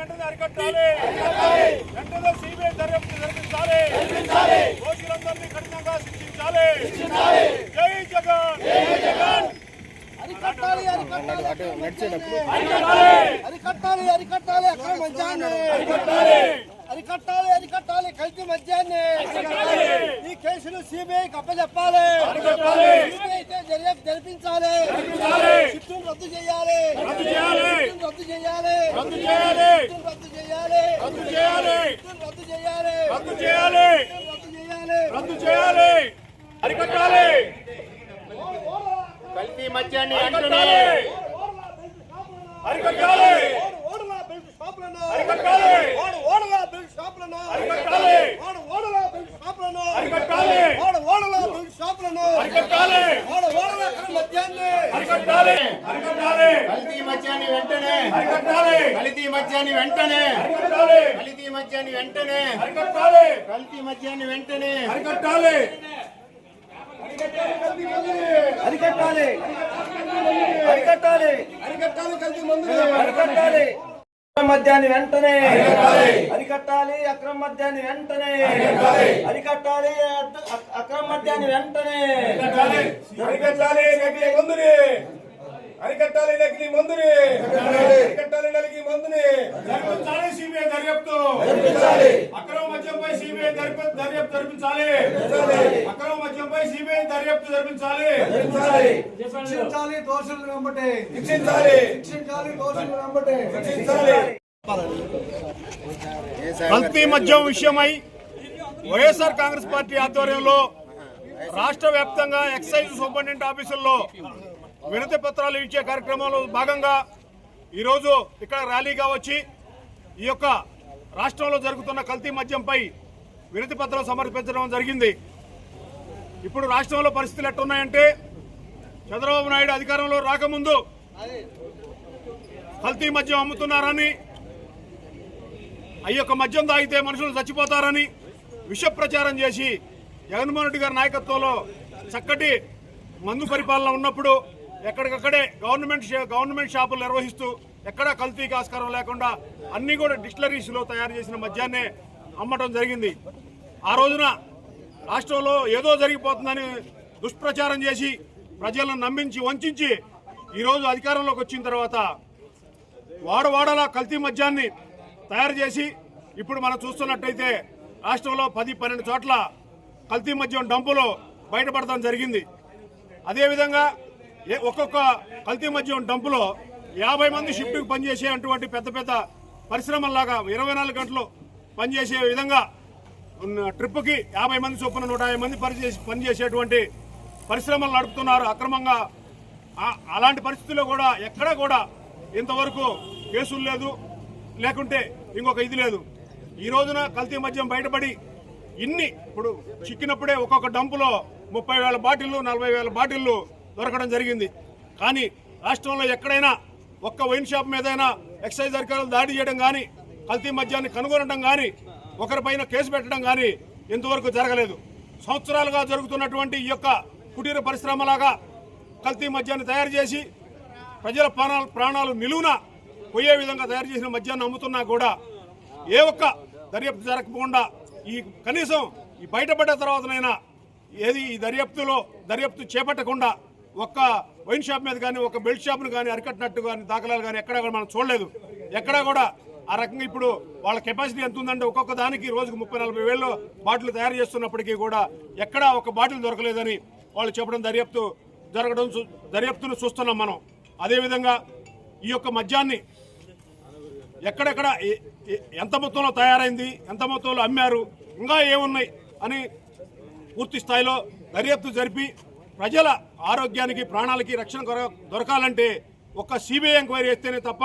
వెంటనే అరికట్టాలి. వెంటనే సిబిఐ దర్యాప్తు జరిపించాలి. దోషులందరినీ కఠినంగా శిక్షించాలి. జై జగన్. అరికట్టాలి అరికట్టాలి. అరికట్టాలి. అక్కడ మధ్యాహ్నం. అరికట్టాలి. అరికట్టాలి అరికట్టాలి. కల్తీ మధ్యాహ్నం ఈ కేసులు సిబిఐకి అప్పచెప్పాలి దర్యాప్తు జరిపించాలి. రద్దు చేయాలి. రద్దు చేయాలి. రద్దు చేయాలి. రద్దు చేయాలి. రద్దు చేయాలి. రద్దు చేయాలి. రద్దు చేయాలి రద్దు చేయాలి రద్దు చేయాలి రద్దు చేయాలి అరికట్టాలి. కల్తీ మద్యాన్ని అరికట్టాలి. అరికట్టాలి ఓడు ఓడులా బెల్ట్ షాపులను అరికట్టాలి ఓడు ఓడులా బెల్ట్ షాపులను అరికట్టాలి ఓడు ఓడులా బెల్ట్ షాపులను అరికట్టాలి ఓడు ఓడులా బెల్ట్ షాపులను అరికట్టాలి ఓడు ఓడులా అక్కడ మధ్యాహ్నం అరికట్టాలి అరికట్టాలి. కల్తీ మద్యాన్ని వెంటనే. అరికట్టాలి. కల్తీ మద్యాన్ని వెంటనే. అరికట్టాలి. కల్తీ మద్యాన్ని వెంటనే. అరికట్టాలి. కల్తీ మద్యాన్ని వెంటనే. అరికట్టాలి. అరికట్టాలి. అరికట్టాలి. అరికట్టాలి కలిసి ముందు అరికట్టాలి. మద్యాన్ని వెంటనే. అరికట్టాలి. అక్రమ మద్యాన్ని వెంటనే. అరికట్టాలి. అక్రమ మద్యాన్ని వెంటనే. అరికట్టాలి. అరికట్టాలి నకిలీ మందుని. అరికట్టాలి. నకిలీ మందుని. జరిపించాలి సిబిఐ దర్యాప్తు. అక్రమ మద్యంపై సిబిఐ దర్యాప్తు దర్యాప్తు జరిపించాలి. అక్రమ మద్యంపై సిబిఐ దర్యాప్తు జరిపించాలి. శిక్షించాలి దోషులు వెంబటే. శిక్షించాలి. శిక్షించాలి దోషులు వెంబటే. శిక్షించాలి. కల్తీ మద్యం విషయమై వైఎస్ఆర్ కాంగ్రెస్ పార్టీ ఆధ్వర్యంలో రాష్ట్ర వ్యాప్తంగా ఎక్సైజ్ సూపరింటెండెంట్ ఆఫీసుల్లో వినతి పత్రాలు ఇచ్చే కార్యక్రమంలో భాగంగా ఈరోజు ఇక్కడ ర్యాలీగా వచ్చి ఈ యొక్క రాష్ట్రంలో జరుగుతున్న కల్తీ మద్యంపై వినతి పత్రం సమర్పించడం జరిగింది. ఇప్పుడు రాష్ట్రంలో పరిస్థితులు ఎట్టున్నాయంటే చంద్రబాబు నాయుడు అధికారంలో రాకముందు కల్తీ మద్యం అమ్ముతున్నారని ఆ యొక్క మద్యం తాగితే మనుషులు చచ్చిపోతారని విష ప్రచారం చేసి జగన్మోహన్ రెడ్డి గారి నాయకత్వంలో చక్కటి మందు పరిపాలన ఉన్నప్పుడు ఎక్కడికక్కడే గవర్నమెంట్ గవర్నమెంట్ షాపులు నిర్వహిస్తూ ఎక్కడా కల్తీకి ఆస్కారం లేకుండా అన్ని కూడా డిస్టిలరీస్లో తయారు చేసిన మద్యాన్నే అమ్మటం జరిగింది. ఆ రోజున రాష్ట్రంలో ఏదో జరిగిపోతుందని దుష్ప్రచారం చేసి ప్రజలను నమ్మించి వంచి ఈరోజు అధికారంలోకి వచ్చిన తర్వాత వాడవాడలా కల్తీ మద్యాన్ని తయారు చేసి ఇప్పుడు మనం చూస్తున్నట్టయితే రాష్ట్రంలో పది పన్నెండు చోట్ల కల్తీ మద్యం డంపులు బయటపడటం జరిగింది. అదేవిధంగా ఒక్కొక్క కల్తీ మద్యం డంపులో యాభై మంది షిఫ్ట్కి పనిచేసే అటువంటి పెద్ద పెద్ద పరిశ్రమల్లాగా ఇరవై నాలుగు గంటలు పనిచేసే విధంగా ఉన్న ట్రిప్కి యాభై మంది చొప్పున నూట యాభై మంది పనిచేసి పనిచేసేటువంటి పరిశ్రమలు నడుపుతున్నారు. అక్రమంగా అలాంటి పరిస్థితుల్లో కూడా ఎక్కడా కూడా ఇంతవరకు కేసులు లేదు. లేకుంటే ఇంకొక ఇది లేదు. ఈ రోజున కల్తీ మద్యం బయటపడి ఇన్ని ఇప్పుడు చిక్కినప్పుడే ఒక్కొక్క డంపులో ముప్పై వేల బాటిళ్ళు నలభై వేల బాటిళ్ళు దొరకడం జరిగింది. కానీ రాష్ట్రంలో ఎక్కడైనా ఒక్క వైన్ షాప్ మీదైనా ఎక్సైజ్ అధికారులు దాడి చేయడం కానీ కల్తీ మద్యాన్ని కనుగొనడం కానీ ఒకరిపైన కేసు పెట్టడం కానీ ఇంతవరకు జరగలేదు. సంవత్సరాలుగా జరుగుతున్నటువంటి ఈ యొక్క కుటీర పరిశ్రమలాగా కల్తీ మద్యాన్ని తయారు చేసి ప్రజల ప్రాణాలు ప్రాణాలు నిలువున పోయే విధంగా తయారు చేసిన మద్యాన్ని అమ్ముతున్నా కూడా ఏ ఒక్క దర్యాప్తు జరగకుండా ఈ కనీసం ఈ బయటపడ్డ తర్వాతనైనా ఏది ఈ దర్యాప్తులో దర్యాప్తు చేపట్టకుండా ఒక్క వైన్ షాప్ మీద కానీ ఒక బెల్ట్ షాప్ను కానీ అరికట్టినట్టు కానీ దాఖలాలు కానీ ఎక్కడా కూడా మనం చూడలేదు. ఎక్కడా కూడా ఆ రకంగా ఇప్పుడు వాళ్ళ కెపాసిటీ ఎంత ఉందంటే ఒక్కొక్క దానికి రోజుకు ముప్పై నలభై వేలు బాటిల్ తయారు చేస్తున్నప్పటికీ కూడా ఎక్కడా ఒక బాటిల్ దొరకలేదని వాళ్ళు చెప్పడం దర్యాప్తు జరగడం చూ- దర్యాప్తును చూస్తున్నాం మనం. అదేవిధంగా ఈ యొక్క మద్యాన్ని ఎక్కడెక్కడ ఎంత మొత్తంలో తయారైంది ఎంత మొత్తంలో అమ్మారు ఇంకా ఏమున్నాయి అని పూర్తి స్థాయిలో దర్యాప్తు జరిపి ప్రజల ఆరోగ్యానికి ప్రాణాలకి రక్షణ కొర- దొరకాలంటే ఒక్క సిబిఐ ఎంక్వైరీ చేస్తేనే తప్ప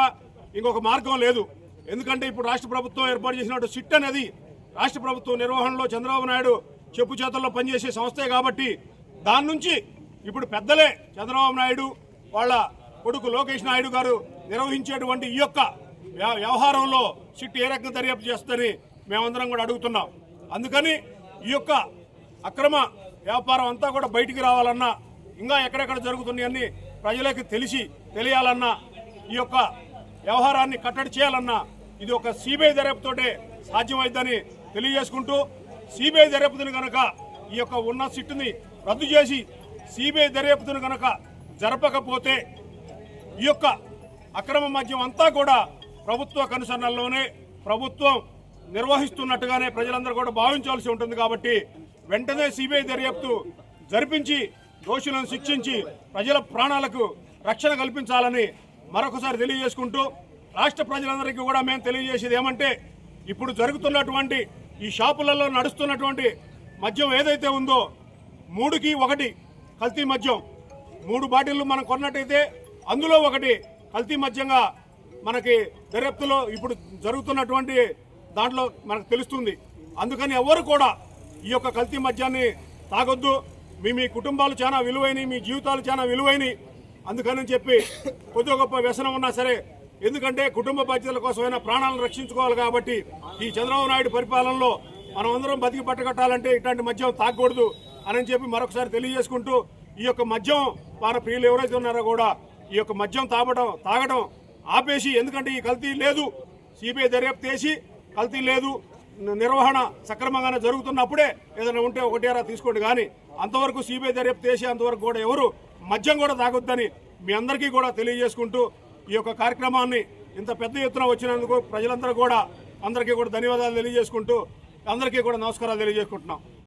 ఇంకొక మార్గం లేదు. ఎందుకంటే ఇప్పుడు రాష్ట్ర ప్రభుత్వం ఏర్పాటు చేసినట్టు సిట్ అనేది రాష్ట్ర ప్రభుత్వం నిర్వహణలో చంద్రబాబు నాయుడు చెప్పు చేతుల్లో పనిచేసే సంస్థే కాబట్టి దాని నుంచి ఇప్పుడు పెద్దలే చంద్రబాబు నాయుడు వాళ్ళ కొడుకు లోకేష్ నాయుడు గారు నిర్వహించేటువంటి ఈ యొక్క వ్య- వ్యవహారంలో సిట్ ఏ రకంగా దర్యాప్తు చేస్తుందని మేమందరం కూడా అడుగుతున్నాం. అందుకని ఈ యొక్క అక్రమ వ్యాపారం అంతా కూడా బయటికి రావాలన్నా ఇంకా ఎక్కడెక్కడ జరుగుతున్నాయన్నీ ప్రజలకు తెలిసి తెలియాలన్నా ఈ యొక్క వ్యవహారాన్ని కట్టడి చేయాలన్నా ఇది ఒక సిబిఐ దర్యాప్తుతోటే సాధ్యమైందని తెలియజేసుకుంటూ సిబిఐ దర్యాప్తుని కనుక ఈ యొక్క ఉన్న సిట్టుని రద్దు చేసి సిబిఐ దర్యాప్తుని కనుక జరపకపోతే ఈ యొక్క అక్రమ మద్యం అంతా కూడా ప్రభుత్వ కనుసన్నల్లోనే ప్రభుత్వం నిర్వహిస్తున్నట్టుగానే ప్రజలందరూ కూడా భావించాల్సి ఉంటుంది కాబట్టి వెంటనే సిబిఐ దర్యాప్తు జరిపించి దోషులను శిక్షించి ప్రజల ప్రాణాలకు రక్షణ కల్పించాలని మరొకసారి తెలియజేసుకుంటూ రాష్ట్ర ప్రజలందరికీ కూడా మేము తెలియజేసేది ఏమంటే ఇప్పుడు జరుగుతున్నటువంటి ఈ షాపులలో నడుస్తున్నటువంటి మద్యం ఏదైతే ఉందో మూడుకి ఒకటి కల్తీ మద్యం. మూడు బాటిళ్ళు మనం కొన్నట్టయితే అందులో ఒకటి కల్తీ మద్యంగా మనకి దర్యాప్తులో ఇప్పుడు జరుగుతున్నటువంటి దాంట్లో మనకు తెలుస్తుంది. అందుకని ఎవరు కూడా ఈ యొక్క కల్తీ మద్యాన్ని తాగొద్దు. మీ మీ కుటుంబాలు చాలా విలువైనవి మీ జీవితాలు చాలా విలువైనవి. అందుకని చెప్పి కొద్దిగా గొప్ప వ్యసనం ఉన్నా సరే ఎందుకంటే కుటుంబ బాధ్యతల కోసమైనా ప్రాణాలను రక్షించుకోవాలి కాబట్టి ఈ చంద్రబాబు నాయుడు పరిపాలనలో మనం అందరం బతికి పట్టగట్టాలంటే ఇట్లాంటి మద్యం తాగకూడదు అని చెప్పి మరొకసారి తెలియజేసుకుంటూ ఈ యొక్క మద్యం మన ప్రియులు ఎవరైతే ఉన్నారో కూడా ఈ యొక్క మద్యం తాగడం తాగడం ఆపేసి ఎందుకంటే ఈ కల్తీ లేదు. సిబిఐ దర్యాప్తు చేసి కల్తీ లేదు. నిర్వహణ సక్రమంగానే జరుగుతున్నప్పుడే ఏదైనా ఉంటే ఒకటేరా తీసుకోండి. కానీ అంతవరకు సిబిఐ దర్యాప్తు చేసి అంతవరకు కూడా ఎవరు మద్యం కూడా తాగొద్దని మీ అందరికీ కూడా తెలియజేసుకుంటూ ఈ యొక్క కార్యక్రమాన్ని ఇంత పెద్ద ఎత్తున వచ్చినందుకు ప్రజలందరూ కూడా అందరికీ కూడా ధన్యవాదాలు తెలియజేసుకుంటూ అందరికీ కూడా నమస్కారాలు తెలియజేసుకుంటున్నాం.